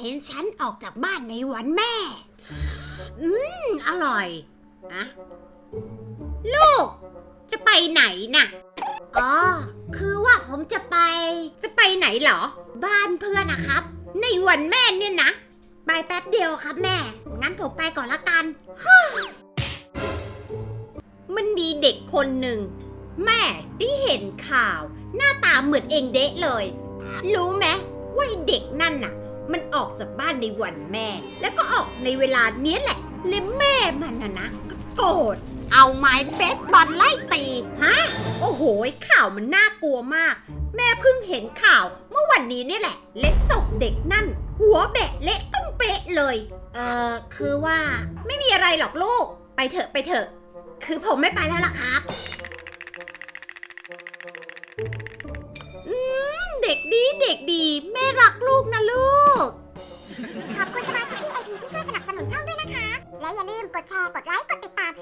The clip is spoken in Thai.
เห็นฉันออกจากบ้านในวันแม่ อืม อร่อยอะลูก จะไปไหนน่ะ อ๋อ คือว่าผมจะไป จะไปไหนเหรอ บ้านเพื่อนนะครับ ในวันแม่เนี่ยนะ ไปแป๊บเดียวครับแม่ งั้นผมไปก่อนละกัน มันมีเด็กคนหนึ่ง แม่ได้เห็นข่าว หน้าตาเหมือนเองเดะเลย รู้ไหมว่าไอ้เด็กนั่นน่ะ มันออกจากบ้านในวันแม่ แล้วก็ออกในเวลาเนี้ยแหละเลยแม่มันนะนะก็โกรธเอาไม้เบสบอลไล่ตี ฮะ โอ้โห ข่าวมันน่ากลัวมาก แม่เพิ่งเห็นข่าวเมื่อวันนี้นี่แหละ และศพเด็กนั่น หัวแบะเละต้องเป๊ะเลย เออคือว่าไม่มีอะไรหรอกลูก ไปเถอะไปเถอะ คือผมไม่ไปแล้วล่ะครับ อืม เด็กดีเด็กดี แม่รักลูกนะลูก ขอบคุณสมาชิก VIP ที่ช่วยสนับสนุนช่องด้วยนะคะ และอย่าลืมกดแชร์ กดไลค์ กดติดตาม